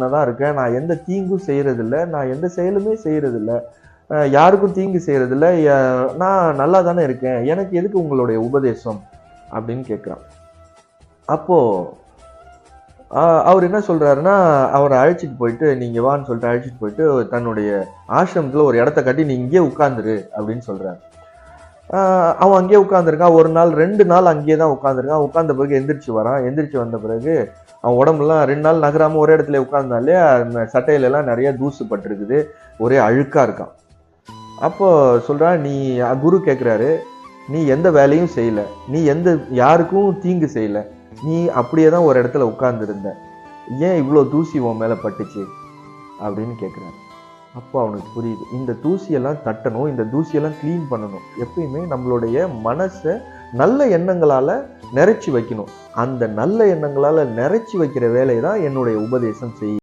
தான் இருக்கேன். நான் எந்த தீங்கும் செய்கிறதில்ல நான் எந்த செயலுமே செய்கிறதில்ல யாருக்கும் தீங்கு செய்கிறதில்ல நான் நல்லா தானே இருக்கேன். எனக்கு எதுக்கு உங்களுடைய உபதேசம்? அப்படின்னு கேட்குறான். அப்போ அவர் என்ன சொல்கிறாருன்னா அவரை அழைச்சிட்டு போயிட்டு நீங்கள் வான்னு சொல்லிட்டு அழைச்சிட்டு போயிட்டு தன்னுடைய ஆசிரமத்தில் ஒரு இடத்த கட்டி நீ இங்கேயே உட்காந்துரு அப்படின்னு சொல்றாரு. அவன் அங்கேயே உட்காந்துருக்கான் ஒரு நாள் ரெண்டு நாள் அங்கேயே தான் உட்காந்துருக்கான் உட்காந்த பிறகு எந்திரிச்சு வரான். எந்திரிச்சு வந்த பிறகு அவன் உடம்புலாம் ரெண்டு நாள் நகராமல் ஒரே இடத்துல உட்கார்ந்தாலே அந்த சட்டையிலலாம் நிறைய தூசு பட்டிருக்குது. ஒரே அழுக்காக இருக்கான். அப்போ சொல்கிறான் நீ குரு கேட்குறாரு நீ எந்த வேலையும் செய்யல. நீ எந்த யாருக்கும் தீங்கு செய்யல. நீ அப்படியே தான் ஒரு இடத்துல உட்கார்ந்துருந்த. ஏன் இவ்வளோ தூசி உன் மேலே பட்டுச்சு? அப்படின்னு கேட்குறாரு அப்போ அவனுக்கு புரியுது. இந்த தூசியெல்லாம் தட்டணும் இந்த தூசியெல்லாம் க்ளீன் பண்ணணும். எப்பயுமே நம்மளுடைய மனசை நல்ல எண்ணங்களால் நிறைச்சி வைக்கணும். அந்த நல்ல எண்ணங்களால் நிறைச்சி வைக்கிற வேலையை தான் என்னுடைய உபதேசம் செய்யும்.